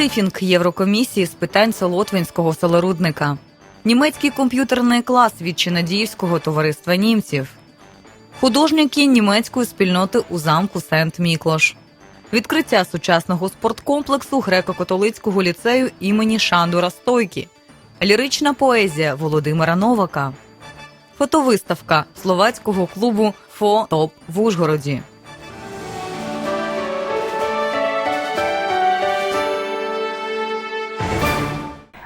Брифінг Єврокомісії з питань солотвинського солорудника. Німецький комп'ютерний клас від Чинадіївського товариства німців. Художній кінь німецької спільноти у замку Сент Міклош. Відкриття сучасного спорткомплексу греко-католицького ліцею імені Шандора Стойкі. Лірична поезія Володимира Новака. Фотовиставка словацького клубу Фо-Топ в Ужгороді.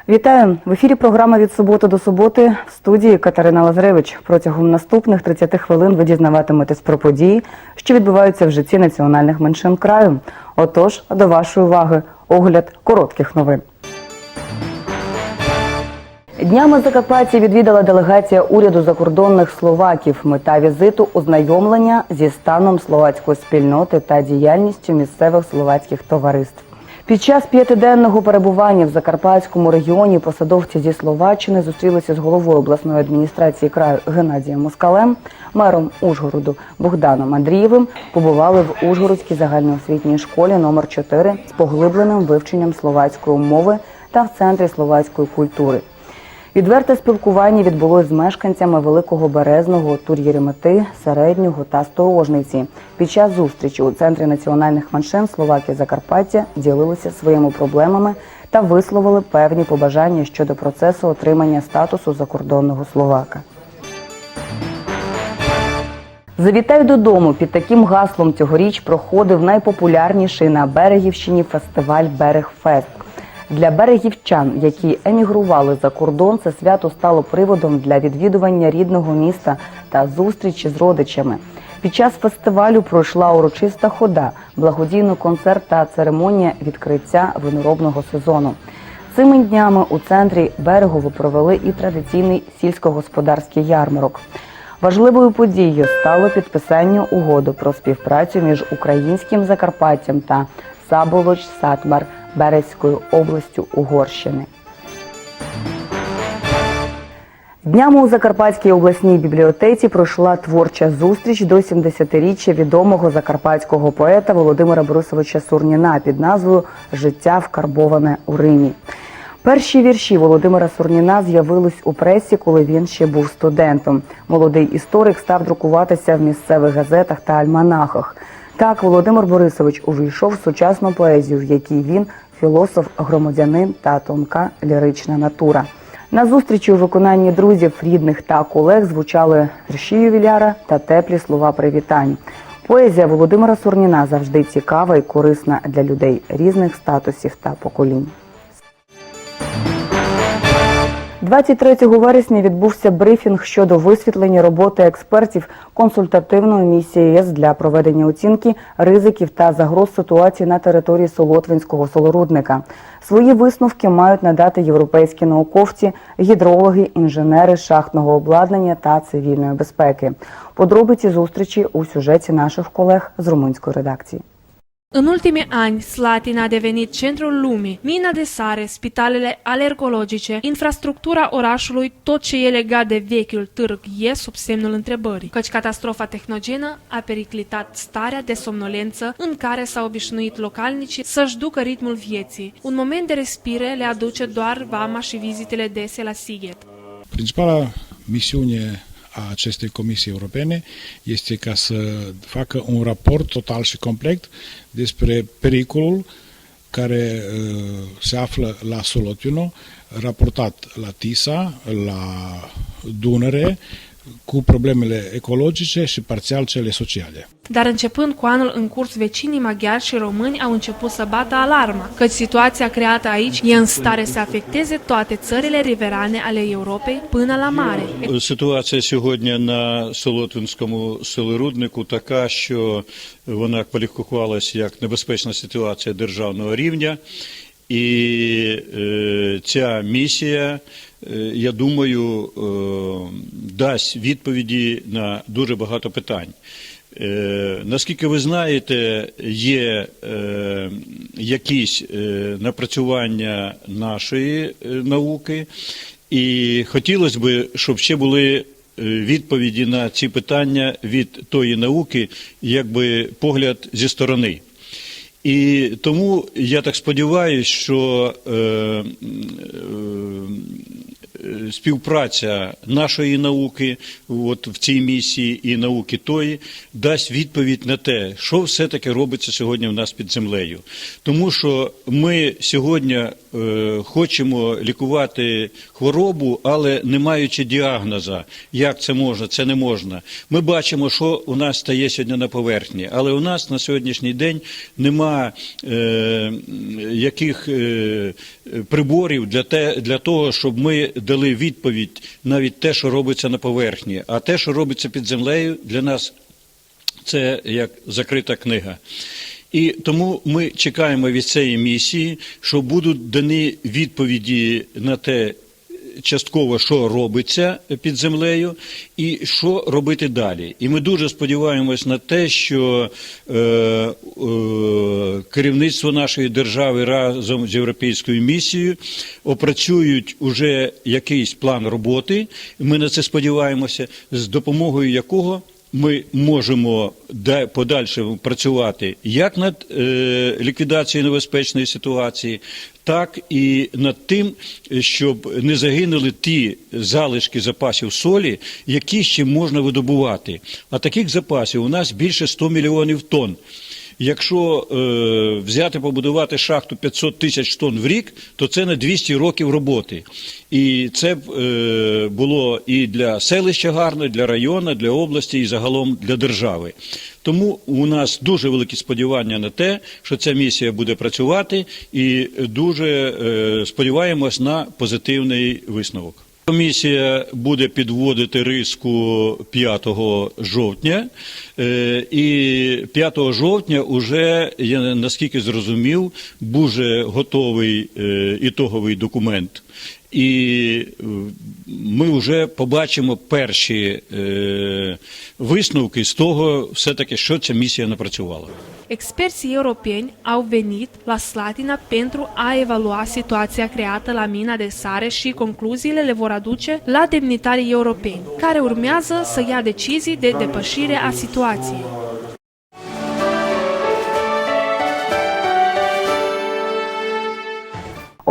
Вітаю в ефірі. Програма від суботи до суботи в студії Катерина Лазаревич. Протягом наступних 30 хвилин ви дізнаватиметесь про події, що відбуваються в житті національних меншин краю. Отож, до вашої уваги огляд коротких новин. Днями Закарпаття відвідала делегація уряду закордонних словаків. Мета візиту ознайомлення зі станом словацької спільноти та діяльністю місцевих словацьких товариств. Під час п'ятиденного перебування в Закарпатському регіоні посадовці зі Словаччини зустрілися з головою обласної адміністрації краю Геннадієм Москалем, мером Ужгороду Богданом Андрієвим. Побували в Ужгородській загальноосвітній школі номер 4 з поглибленим вивченням словацької мови та в центрі словацької культури. Відверте спілкування відбулось з мешканцями Великого Березного, Тур'єремети, Середнього та Сторожниці. Під час зустрічі у центрі національних меншин Словакії Закарпаття ділилися своїми проблемами та висловили певні побажання щодо процесу отримання статусу закордонного словака. Завітай додому під таким гаслом цьогоріч проходив найпопулярніший на Берегівщині фестиваль Берегфест. Для берегівчан, які емігрували за кордон, це свято стало приводом для відвідування рідного міста та зустрічі з родичами. Під час фестивалю пройшла урочиста хода, благодійний концерт та церемонія відкриття виноробного сезону. Цими днями у центрі берегово провели і традиційний сільськогосподарський ярмарок. Важливою подією стало підписання угоди про співпрацю між українським Закарпаттям та Саболоч Сатмар Березькою областю Угорщини. Днями у Закарпатській обласній бібліотеці пройшла творча зустріч до 70-річчя відомого закарпатського поета Володимира Борисовича Сурніна під назвою Життя вкарбоване у Римі. Перші вірші Володимира Сурніна з'явились у пресі, коли він ще був студентом. Молодий історик став друкуватися в місцевих газетах та альманахах. Так, Володимир Борисович увійшов в сучасну поезію, в якій він філософ, громадянин та тонка лірична натура. На зустрічі у виконанні друзів, рідних та колег звучали вірші ювіляра та теплі слова привітань. Поезія Володимира Сурніна завжди цікава і корисна для людей різних статусів та поколінь. 23 вересня відбувся брифінг щодо висвітлення роботи експертів консультативної місії ЄС для проведення оцінки ризиків та загроз ситуації на території Солотвинського солорудника. Свої висновки мають надати європейські науковці, гідрологи, інженери шахтного обладнання та цивільної безпеки. Подробиці зустрічі у сюжеті наших колег з румунської редакції. În ultimii ani, Slatina a devenit centrul lumii, mina de sare, spitalele alergologice, infrastructura orașului, tot ce e legat de vechiul târg e sub semnul întrebării, căci catastrofa tehnogenă a periclitat starea de somnolență în care s-au obișnuit localnicii să-și ducă ritmul vieții. Un moment de respire le aduce doar vama și vizitele dese la Sighet. Principala misiune a acestei Comisii Europene este ca să facă un raport total și complet despre pericolul care uh, se află la Solotino, raportat la Tisa, la Dunăre, cu problemele ecologice și parțial cele sociale. Dar începând cu anul în curs, vecinii maghiari și români au început să bată alarma, căci situația creată aici e în stare să afecteze toate țările riverane ale Europei până la mare. Ситуація сьогодні на Солотвинському селеруднику така, що вона кваліфікувалася як небезпечна ситуація державного рівня, і е, ця місія, е, я думаю, е, дасть відповіді на дуже багато питань. Е, наскільки ви знаєте, є е, якісь е, напрацювання нашої е, науки, і хотілося б, щоб ще були е, відповіді на ці питання від тої науки, якби погляд зі сторони. І тому я так сподіваюся, що е, е, співпраця нашої науки от в цій місії і науки тої дасть відповідь на те, що все-таки робиться сьогодні в нас під землею. Тому що ми сьогодні е, хочемо лікувати хворобу, але не маючи діагноза, як це можна, це не можна. Ми бачимо, що у нас стає сьогодні на поверхні, але у нас на сьогоднішній день нема е, яких е, приборів для, те, для того, щоб ми дали відповідь навіть те, що робиться на поверхні. А те, що робиться під землею, для нас це як закрита книга. І тому ми чекаємо від цієї місії, що будуть дані відповіді на те, частково, що робиться під землею, і що робити далі. І ми дуже сподіваємось на те, що е, е, керівництво нашої держави разом з європейською місією опрацюють уже якийсь план роботи. Ми на це сподіваємося, з допомогою якого ми можемо да- подальше працювати як над е, ліквідацією небезпечної ситуації, так і над тим, щоб не загинули ті залишки запасів солі, які ще можна видобувати. А таких запасів у нас більше 100 мільйонів тонн. Якщо е, взяти побудувати шахту 500 тисяч тонн в рік, то це на 200 років роботи. І це б е, було і для селища гарно, для району, для області, і загалом для держави. Тому у нас дуже великі сподівання на те, що ця місія буде працювати, і дуже е, сподіваємось на позитивний висновок. Комісія буде підводити риску 5 жовтня, е, і 5 жовтня вже, я наскільки зрозумів, буде готовий е, ітоговий документ. І е, ми вже побачимо перші е, висновки з того, все-таки, що ця місія напрацювала. Experții europeni au venit la Slatina pentru a evalua situația creată la mina de sare și concluziile le vor aduce la demnitarii europeni, care urmează să ia decizii de depășire a situației.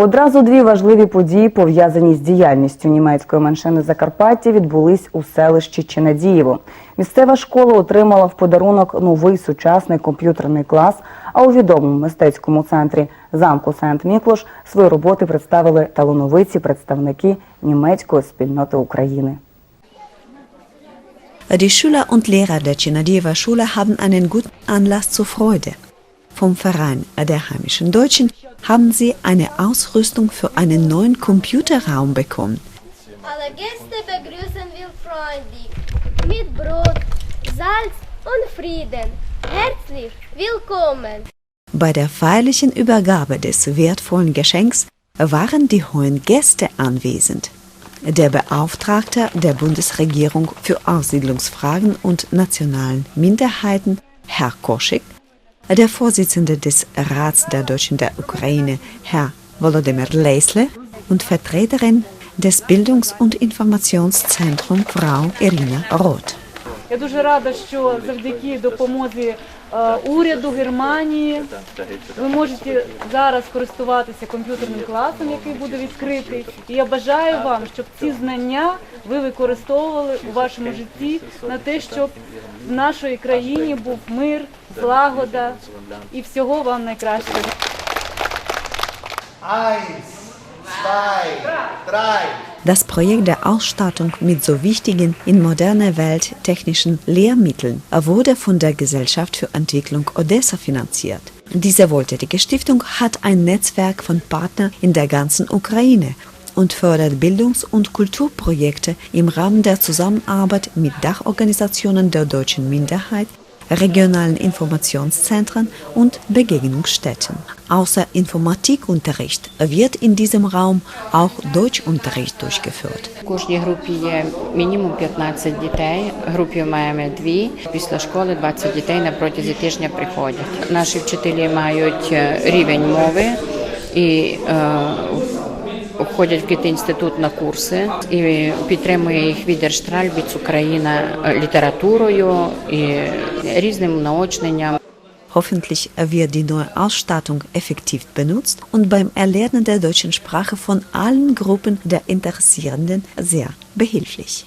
Одразу дві важливі події, пов'язані з діяльністю німецької меншини Закарпаття, відбулись у селищі Чинадієво. Місцева школа отримала в подарунок новий сучасний комп'ютерний клас. А у відомому мистецькому центрі замку Сент-Міклош свої роботи представили талановиті представники німецької спільноти України. Die Schüler und Lehrer der Chinadieva Schule haben einen guten Anlass zur Freude. Vom Verein der heimischen Deutschen haben sie eine Ausrüstung für einen neuen Computerraum bekommen. Alle Gäste begrüßen wir freundlich mit Brot, Salz und Frieden. Herzlich willkommen. Bei der feierlichen Übergabe des wertvollen Geschenks waren die hohen Gäste anwesend. Der Beauftragte der Bundesregierung für Aussiedlungsfragen und nationalen Minderheiten, Herr Koschik, der Vorsitzende des Rats der Deutschen der Ukraine, Herr Volodymyr Leisle und Vertreterin des Bildungs- und Informationszentrums Frau Irina Roth. Я дуже рада, що завдяки допомозі е, уряду Германії ви можете зараз користуватися комп'ютерним класом, який буде відкритий. І я бажаю вам, щоб ці знання ви використовували у вашому житті на те, щоб в нашій країні був мир, злагода і всього вам найкращого. Eins, zwei, drei. Das Projekt der Ausstattung mit so wichtigen in moderner Welt technischen Lehrmitteln wurde von der Gesellschaft für Entwicklung Odessa finanziert. Diese wohltätige Stiftung hat ein Netzwerk von Partnern in der ganzen Ukraine und fördert Bildungs- und Kulturprojekte im Rahmen der Zusammenarbeit mit Dachorganisationen der deutschen Minderheit, regionalen Informationszentren und Begegnungsstätten. Außer Informatikunterricht wird in diesem Raum auch Deutschunterricht durchgeführt. В кожній групі є мінімум 15 дітей. В групі маємо дві. Після школи 20 дітей на протязі тижня приходять. Наші вчителі мають е, рівень мови і е, ходять в Кіт-інститут на курси і підтримує їх Відерштральбіц Україна е, літературою і різним наочненням. Hoffentlich wird die neue Ausstattung effektiv benutzt und beim Erlernen der deutschen Sprache von allen Gruppen der Interessierenden sehr behilflich.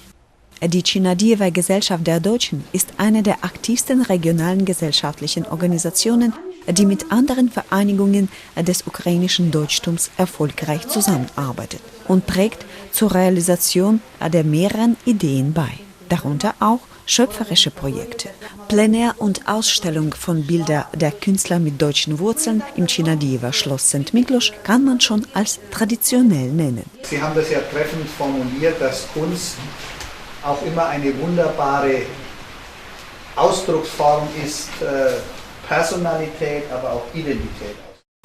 Die Chinadiewer Gesellschaft der Deutschen ist eine der aktivsten regionalen gesellschaftlichen Organisationen, die mit anderen Vereinigungen des ukrainischen Deutschtums erfolgreich zusammenarbeitet und trägt zur Realisation der mehreren Ideen bei, darunter auch schöpferische Projekte. Plenär- und Ausstellung von Bildern der Künstler mit deutschen Wurzeln im Chinadiewer Schloss St. Miklos kann man schon als traditionell nennen. Sie haben das ja treffend formuliert, dass Kunst auch immer eine wunderbare Ausdrucksform ist, äh, Personalität, aber auch Identität.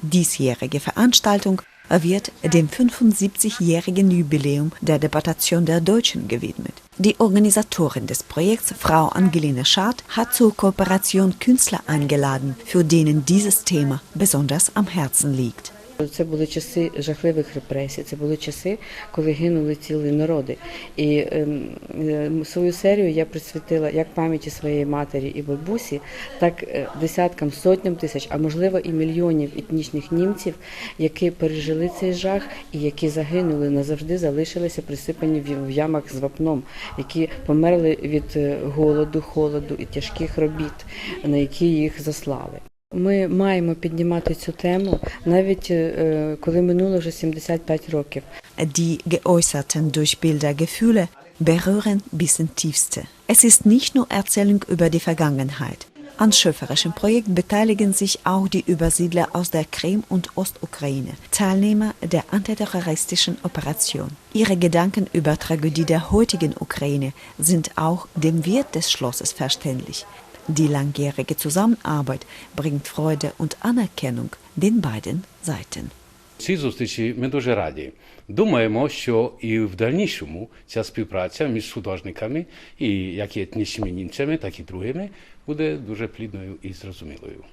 Diesjährige Veranstaltung wird dem 75-jährigen Jubiläum der Deportation der Deutschen gewidmet. Die Organisatorin des Projekts, Frau Angelina Schad, hat zur Kooperation Künstler eingeladen, für denen dieses Thema besonders am Herzen liegt. Це були часи жахливих репресій, це були часи, коли гинули цілі народи. І ем, ем, свою серію я присвятила як пам'яті своєї матері і бабусі, так е, десяткам, сотням тисяч, а можливо і мільйонів етнічних німців, які пережили цей жах і які загинули назавжди, залишилися присипані в ямах з вапном, які померли від е, голоду, холоду і тяжких робіт, на які їх заслали. Ми маємо піднімати цю тему, навіть е, коли минуло вже 75 років. Die geäußerten durch Bilder Gefühle berühren bis ins Tiefste. Es ist nicht nur Erzählung über die Vergangenheit. An schöpferischem Projekt beteiligen sich auch die Übersiedler aus der Krim und Ostukraine, Teilnehmer der antiterroristischen Operation. Ihre Gedanken über Tragödie der heutigen Ukraine sind auch dem Wirt des Schlosses verständlich. Die langjährige Zusammenarbeit bringt Freude und Anerkennung den beiden Seiten. Зустрічі ми дуже раді. Думаємо, що і в дальнішому ця співпраця між художниками, і як і етнічними так і другими, буде дуже плідною і зрозумілою.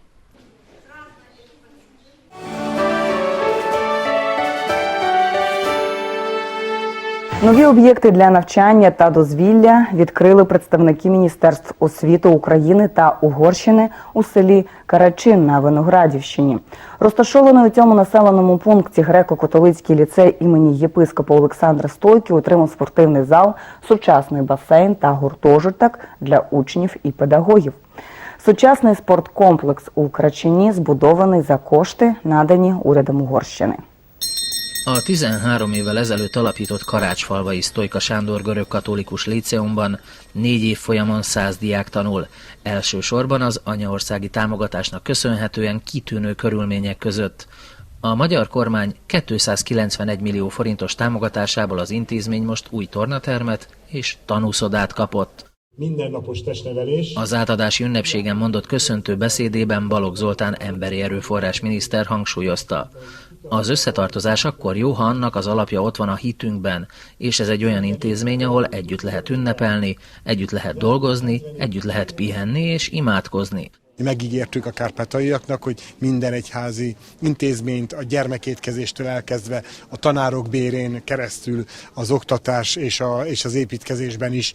Нові об'єкти для навчання та дозвілля відкрили представники Міністерств освіти України та Угорщини у селі Карачин на Виноградівщині. Розташований у цьому населеному пункті греко-католицький ліцей імені єпископа Олександра Стойки отримав спортивний зал, сучасний басейн та гуртожиток для учнів і педагогів. Сучасний спорткомплекс у Карачині збудований за кошти, надані урядом Угорщини. A 13 évvel ezelőtt alapított Karácsfalvai Sztojka Sándor görög katolikus líceumban négy év folyamon száz diák tanul. Elsősorban az anyaországi támogatásnak köszönhetően kitűnő körülmények között. A magyar kormány 291 millió forintos támogatásából az intézmény most új tornatermet és tanúszodát kapott. mindennapos testnevelés. Az átadási ünnepségen mondott köszöntő beszédében Balogh Zoltán emberi erőforrás miniszter hangsúlyozta. Az összetartozás akkor jó, ha annak az alapja ott van a hitünkben, és ez egy olyan intézmény, ahol együtt lehet ünnepelni, együtt lehet dolgozni, együtt lehet pihenni és imádkozni. Mi megígértük a kárpátaiaknak, hogy minden egyházi intézményt a gyermekétkezéstől elkezdve a tanárok bérén keresztül az oktatás és, a, és az építkezésben is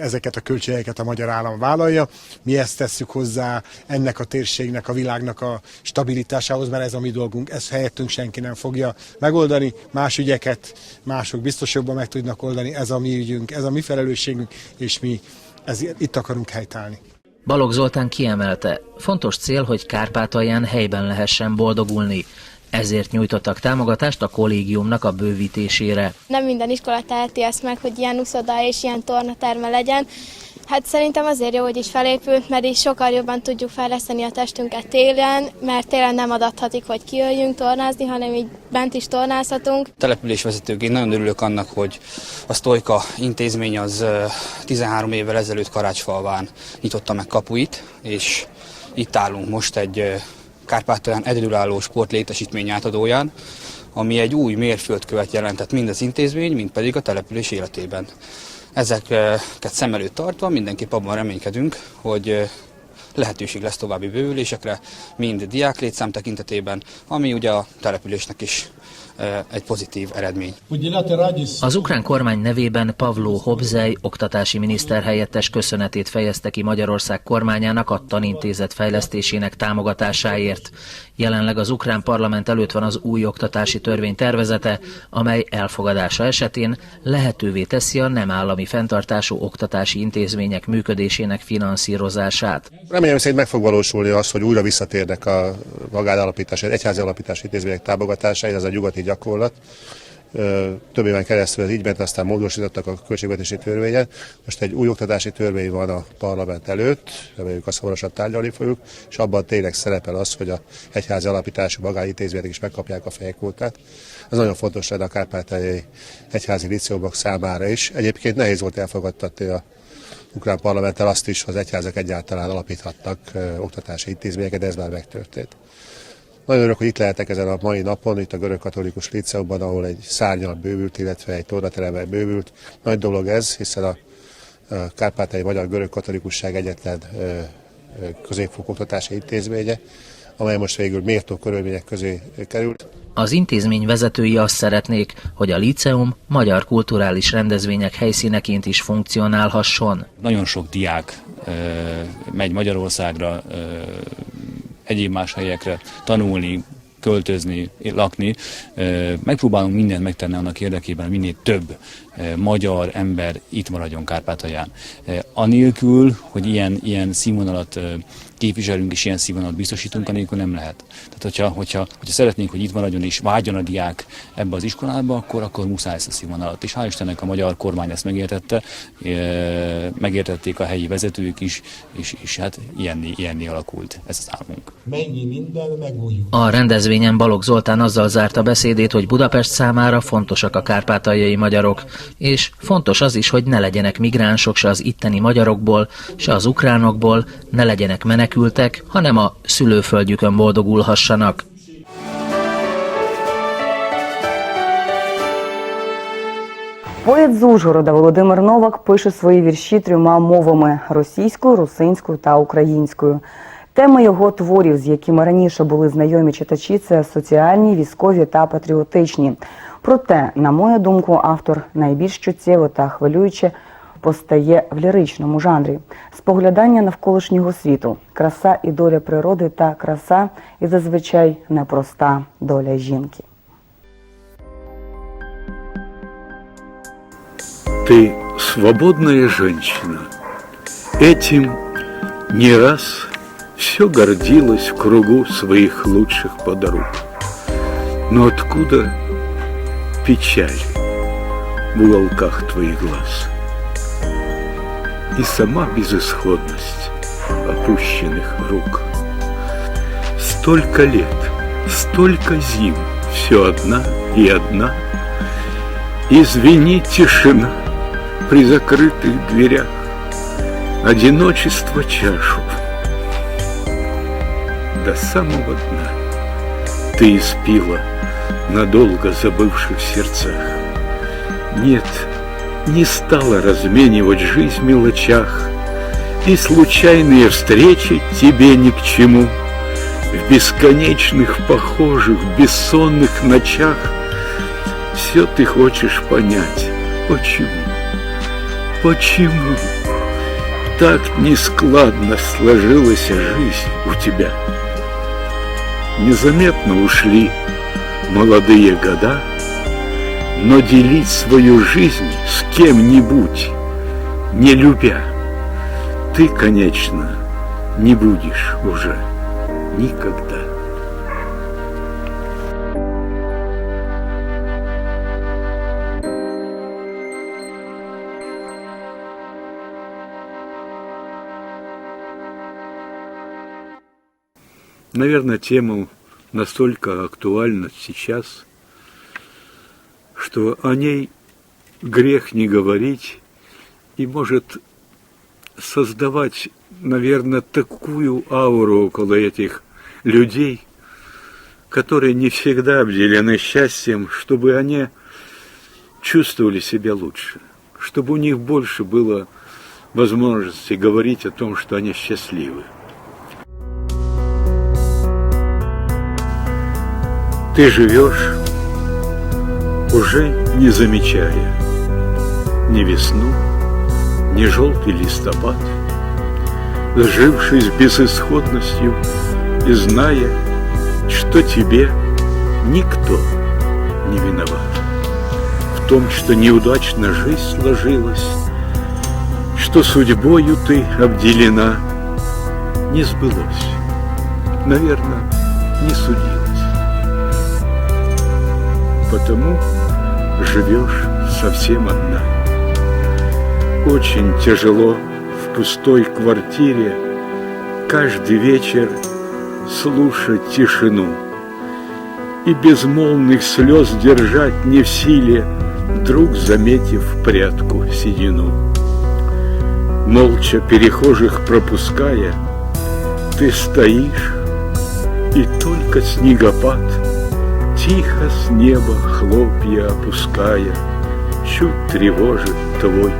ezeket a költségeket a magyar állam vállalja. Mi ezt tesszük hozzá ennek a térségnek, a világnak a stabilitásához, mert ez a mi dolgunk, ezt helyettünk senki nem fogja megoldani. Más ügyeket mások biztos jobban meg tudnak oldani, ez a mi ügyünk, ez a mi felelősségünk, és mi ezért itt akarunk helytállni. Balogh Zoltán kiemelte, fontos cél, hogy Kárpátalján helyben lehessen boldogulni. Ezért nyújtottak támogatást a kollégiumnak a bővítésére. Nem minden iskola teheti ezt meg, hogy ilyen uszoda és ilyen tornaterme legyen. Hát szerintem azért jó, hogy is felépült, mert így sokkal jobban tudjuk fejleszteni a testünket télen, mert télen nem adathatik, hogy kijöjjünk tornázni, hanem így bent is tornázhatunk. Településvezetőként nagyon örülök annak, hogy a Sztojka intézmény az ö, 13 évvel ezelőtt Karácsfalván nyitotta meg kapuit, és itt állunk most egy Kárpátalján egyedülálló sport létesítmény átadóján, ami egy új mérföldkövet jelentett mind az intézmény, mind pedig a település életében. Ezeket szem előtt tartva mindenképp abban reménykedünk, hogy lehetőség lesz további bővülésekre, mind diáklétszám tekintetében, ami ugye a településnek is egy pozitív eredmény. Az ukrán kormány nevében Pavló Hobzej oktatási miniszter helyettes köszönetét fejezte ki Magyarország kormányának a tanintézet fejlesztésének támogatásáért. Jelenleg az ukrán parlament előtt van az új oktatási törvény tervezete, amely elfogadása esetén lehetővé teszi a nem állami fenntartású oktatási intézmények működésének finanszírozását. Remélem szerint meg fog valósulni az, hogy újra visszatérnek a magánalapítás, egyházi alapítási intézmények támogatására, ez a nyugati gyakorlat. Több éven keresztül ez így ment, aztán módosítottak a költségvetési törvényen. Most egy új oktatási törvény van a parlament előtt, reméljük azt hamarosan tárgyalni fogjuk, és abban tényleg szerepel az, hogy a egyházi alapítású magánintézmények is megkapják a fejkvótát. Ez nagyon fontos lenne a kárpátaljai egyházi liceumok számára is. Egyébként nehéz volt elfogadtatni a ukrán parlamenttel azt is, hogy az egyházak egyáltalán alapíthatnak ö, oktatási intézményeket, de ez már megtörtént. Nagyon örülök, hogy itt lehetek ezen a mai napon, itt a görög katolikus liceumban, ahol egy szárnyal bővült, illetve egy tornateremben bővült. Nagy dolog ez, hiszen a, Kárpátai Magyar Görög Katolikusság egyetlen ö, ö, középfokú oktatási intézménye, amely most végül méltó körülmények közé került. Az intézmény vezetői azt szeretnék, hogy a liceum magyar kulturális rendezvények helyszíneként is funkcionálhasson. Nagyon sok diák ö, megy Magyarországra, ö, egyéb más helyekre tanulni, költözni, lakni. Megpróbálunk mindent megtenni annak érdekében, hogy minél több magyar ember itt maradjon Kárpátalján. Anélkül, hogy ilyen, ilyen színvonalat képviselünk és ilyen színvonalat biztosítunk, anélkül nem lehet. Tehát, hogyha, hogyha, hogyha szeretnénk, hogy itt maradjon és vágyon a diák ebbe az iskolába, akkor, akkor muszáj ezt a színvonalat. És hál' Istennek a magyar kormány ezt megértette, ö, megértették a helyi vezetők is, és, és hát ilyenni, ilyenni alakult ez az álmunk. Mennyi minden megújul. A rendezvényen Balogh Zoltán azzal zárta beszédét, hogy Budapest számára fontosak a kárpátaljai magyarok, és fontos az is, hogy ne legyenek migránsok se az itteni magyarokból, se az ukránokból, ne legyenek menekültek, hanem a szülőföldjükön boldogulhassanak. Поет з Ужгорода Володимир Новак пише свої вірші трьома мовами російською, русинською та українською. Теми його творів, з якими раніше були знайомі читачі, це соціальні, військові та патріотичні. Проте, на мою думку, автор найбільш чуттєво та хвилююче постає в ліричному жанрі споглядання навколишнього світу, краса і доля природи та краса і зазвичай непроста доля жінки. Ты свободная женщина. Этим не раз все гордилась в кругу своих лучших подруг. Но откуда печаль в уголках твоих глаз? И сама безысходность опущенных рук. Столько лет, столько зим, все одна и одна. Извини, тишина при закрытых дверях, Одиночество чашу до самого дна Ты испила, надолго забывших в сердцах. Нет, не стала разменивать жизнь в мелочах, И случайные встречи тебе ни к чему. В бесконечных похожих, бессонных ночах Все ты хочешь понять, почему, почему Так нескладно сложилась жизнь у тебя. Незаметно ушли молодые года, но делить свою жизнь с кем-нибудь, не любя, ты, конечно, не будешь уже никогда. Наверное, тема настолько актуальна сейчас, что о ней грех не говорить и может создавать, наверное, такую ауру около этих людей, которые не всегда обделены счастьем, чтобы они чувствовали себя лучше, чтобы у них больше было возможности говорить о том, что они счастливы. Ты живешь уже не замечая ни весну, ни желтый листопад, сжившись безысходностью и зная, что тебе никто не виноват. В том, что неудачно жизнь сложилась, что судьбою ты обделена, не сбылось, наверное, не судилось. Потому живешь совсем одна. Очень тяжело в пустой квартире каждый вечер слушать тишину и безмолвных слез держать не в силе, вдруг заметив прятку седину. Молча перехожих пропуская, ты стоишь, и только снегопад Тихо с неба хлопья опуская, Чуть тревожит твой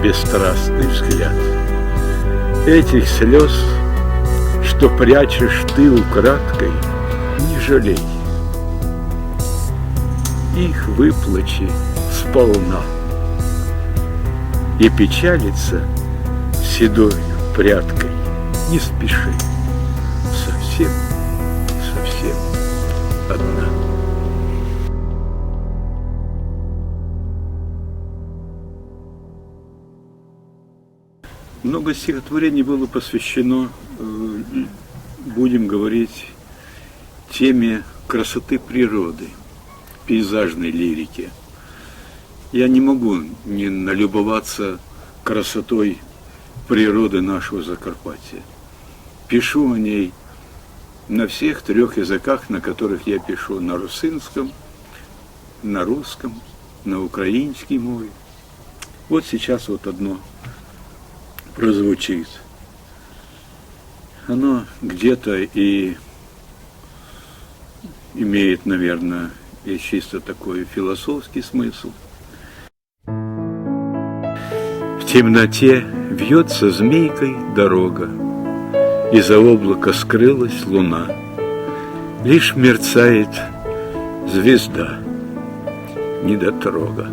бесстрастный взгляд. Этих слез, что прячешь ты украдкой, не жалей. Их выплачи сполна. И печалиться седой прядкой не спеши. Совсем Много стихотворений было посвящено, э, будем говорить, теме красоты природы, пейзажной лирики. Я не могу не налюбоваться красотой природы нашего Закарпатья. Пишу о ней на всех трех языках, на которых я пишу, на русинском, на русском, на украинской мове. Вот сейчас вот одно прозвучит. Оно где-то и имеет, наверное, и чисто такой философский смысл. В темноте вьется змейкой дорога, Из-за облака скрылась луна, Лишь мерцает звезда, недотрога.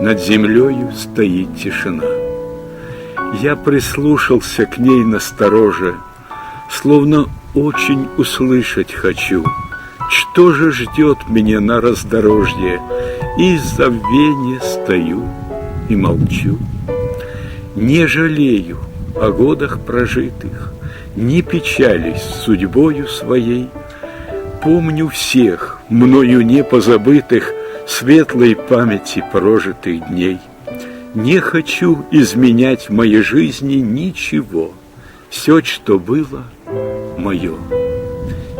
Над землею стоит тишина. Я прислушался к ней настороже, Словно очень услышать хочу, Что же ждет меня на раздорожье, И забвения стою и молчу. Не жалею о годах прожитых, Не печались судьбою своей, Помню всех, мною не позабытых, Светлой памяти прожитых дней. Не хочу изменять в моей жизни ничего. Все, что было, мое.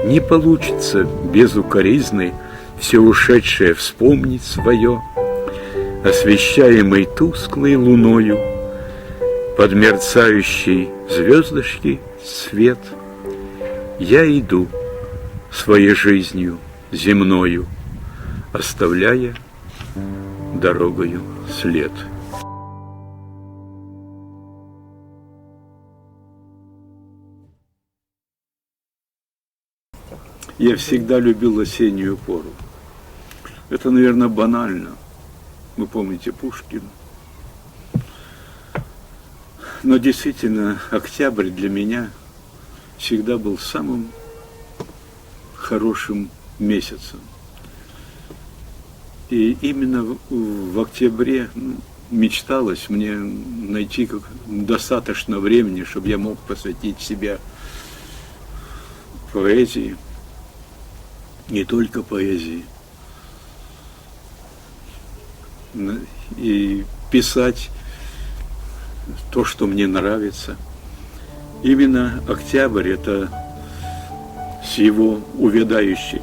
Не получится без укоризны Все ушедшее вспомнить свое, Освещаемый тусклой луною, Под мерцающей звездочки свет, Я иду своей жизнью земною, Оставляя дорогою след. Я всегда любил осеннюю пору. Это, наверное, банально. Вы помните Пушкина. Но действительно, октябрь для меня всегда был самым хорошим месяцем. И именно в, октябре ну, мечталось мне найти достаточно времени, чтобы я мог посвятить себя поэзии, не только поэзии, и писать то, что мне нравится. Именно октябрь это с его увядающей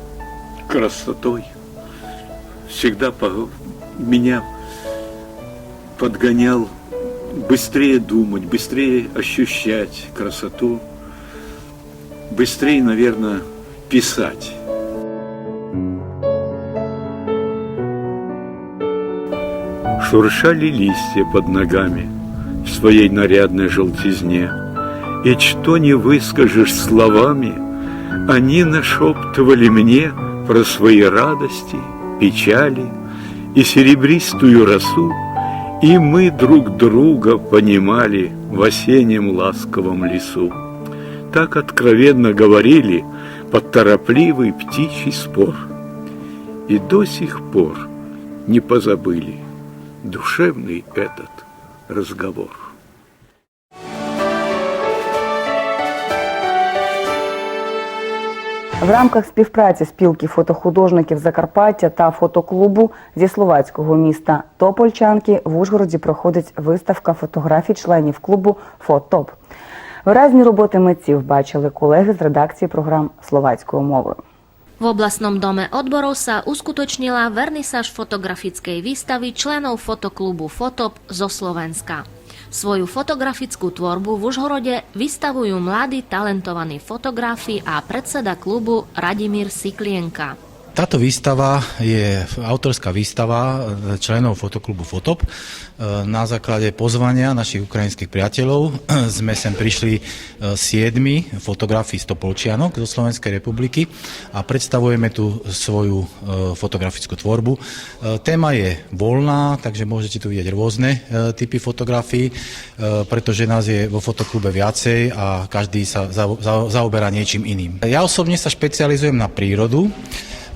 красотой всегда по, меня подгонял быстрее думать, быстрее ощущать красоту, быстрее, наверное, писать. Шуршали листья под ногами в своей нарядной желтизне, И что не выскажешь словами, они нашептывали мне про свои радости, печали и серебристую росу, и мы друг друга понимали в осеннем ласковом лесу. Так откровенно говорили под торопливый птичий спор. И до сих пор не позабыли душевный этот разговор. В рамках співпраці спілки фотохудожників Закарпаття та фотоклубу зі словацького міста Топольчанки в Ужгороді проходить виставка фотографій членів клубу Фотоп. Виразні роботи митців бачили колеги з редакції програм словацькою мовою. V oblastnom dome odborov sa uskutočnila vernisáž fotografickej výstavy členov fotoklubu Fotop zo Slovenska. Svoju fotografickú tvorbu v Užhorode vystavujú mladí talentovaní fotografi a predseda klubu Radimír Siklienka. Táto výstava je autorská výstava členov fotoklubu Fotop. Na základe pozvania našich ukrajinských priateľov sme sem prišli siedmi fotografii z Topolčianok zo Slovenskej republiky a predstavujeme tu svoju fotografickú tvorbu. Téma je voľná, takže môžete tu vidieť rôzne typy fotografií, pretože nás je vo fotoklube viacej a každý sa zaoberá niečím iným. Ja osobne sa špecializujem na prírodu,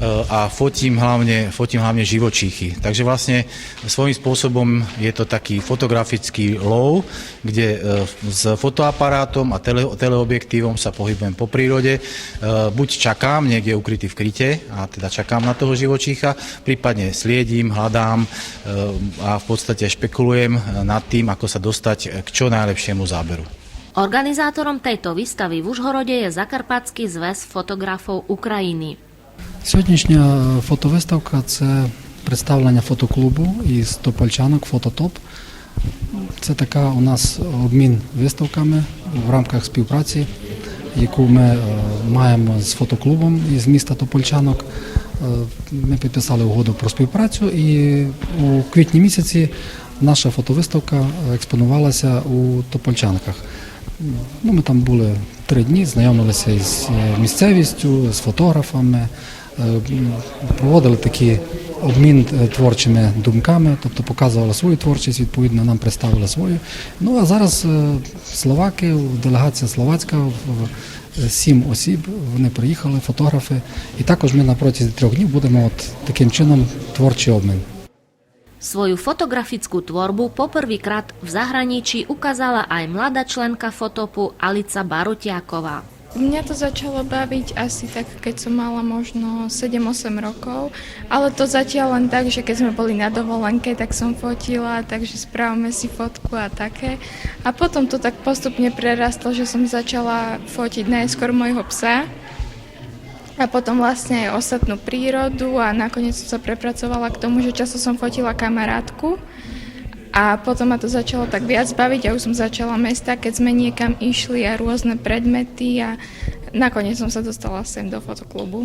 a fotím hlavne, fotím hlavne živočíchy. Takže vlastne svojím spôsobom je to taký fotografický lov, kde s fotoaparátom a tele, teleobjektívom sa pohybujem po prírode. Buď čakám niekde ukrytý v kryte a teda čakám na toho živočícha, prípadne sliedím, hľadám a v podstate špekulujem nad tým, ako sa dostať k čo najlepšiemu záberu. Organizátorom tejto výstavy v Užhorode je Zakarpatský zväz fotografov Ukrajiny. Сьогоднішня фотовиставка це представлення фотоклубу із Топольчанок Фототоп. Це така у нас обмін виставками в рамках співпраці, яку ми е, маємо з фотоклубом із міста Топольчанок. Е, Ми підписали угоду про співпрацю і у квітні місяці наша фотовиставка експонувалася у Топольчанках. Ну, ми там були три дні, знайомилися із е, місцевістю, з фотографами, е, проводили такий обмін е, творчими думками, тобто показували свою творчість, відповідно, нам представили свою. Ну а зараз словаки, делегація словацька, сім осіб, вони приїхали, фотографи. І також ми на протязі трьох днів будемо от таким чином творчий обмін. Svoju fotografickú tvorbu poprvýkrát v zahraničí ukázala aj mladá členka Fotopu Alica Barutiaková. Mňa to začalo baviť asi tak, keď som mala možno 7-8 rokov, ale to zatiaľ len tak, že keď sme boli na dovolenke, tak som fotila, takže správame si fotku a také. A potom to tak postupne prerastlo, že som začala fotiť najskôr môjho psa, a potom vlastne aj ostatnú prírodu a nakoniec som sa prepracovala k tomu, že často som fotila kamarátku a potom ma to začalo tak viac baviť a už som začala mesta, keď sme niekam išli a rôzne predmety a nakoniec som sa dostala sem do fotoklubu.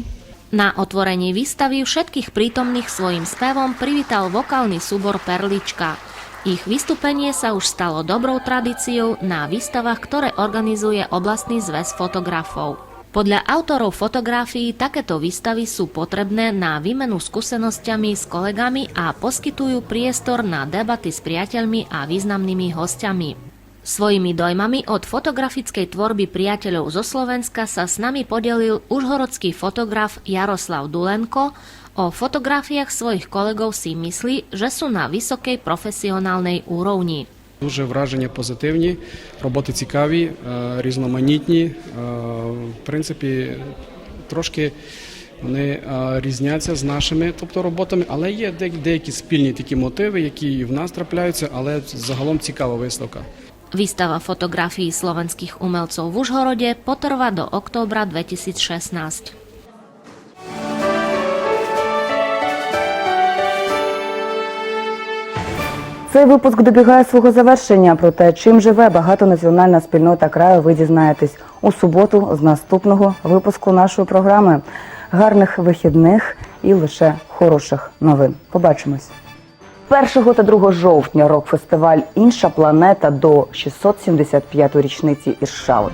Na otvorení výstavy všetkých prítomných svojim spevom privítal vokálny súbor Perlička. Ich vystúpenie sa už stalo dobrou tradíciou na výstavách, ktoré organizuje oblastný zväz fotografov. Podľa autorov fotografií takéto výstavy sú potrebné na výmenu skúsenosťami s kolegami a poskytujú priestor na debaty s priateľmi a významnými hostiami. Svojimi dojmami od fotografickej tvorby priateľov zo Slovenska sa s nami podelil užhorodský fotograf Jaroslav Dulenko. O fotografiách svojich kolegov si myslí, že sú na vysokej profesionálnej úrovni. Дуже враження позитивні, роботи цікаві, е, різноманітні. Е, В принципі, трошки вони е, різняться з нашими тобто, роботами, але є де- деякі спільні такі мотиви, які і в нас трапляються, але загалом цікава виставка. Výstava fotografií slovenských umelcov v Užhorode potrvá do októbra 2016. Цей випуск добігає свого завершення. Про те, чим живе багатонаціональна спільнота краю, ви дізнаєтесь у суботу з наступного випуску нашої програми. Гарних вихідних і лише хороших новин. Побачимось. 1 та 2 жовтня рок-фестиваль Інша планета до 675-ї річниці Іршави.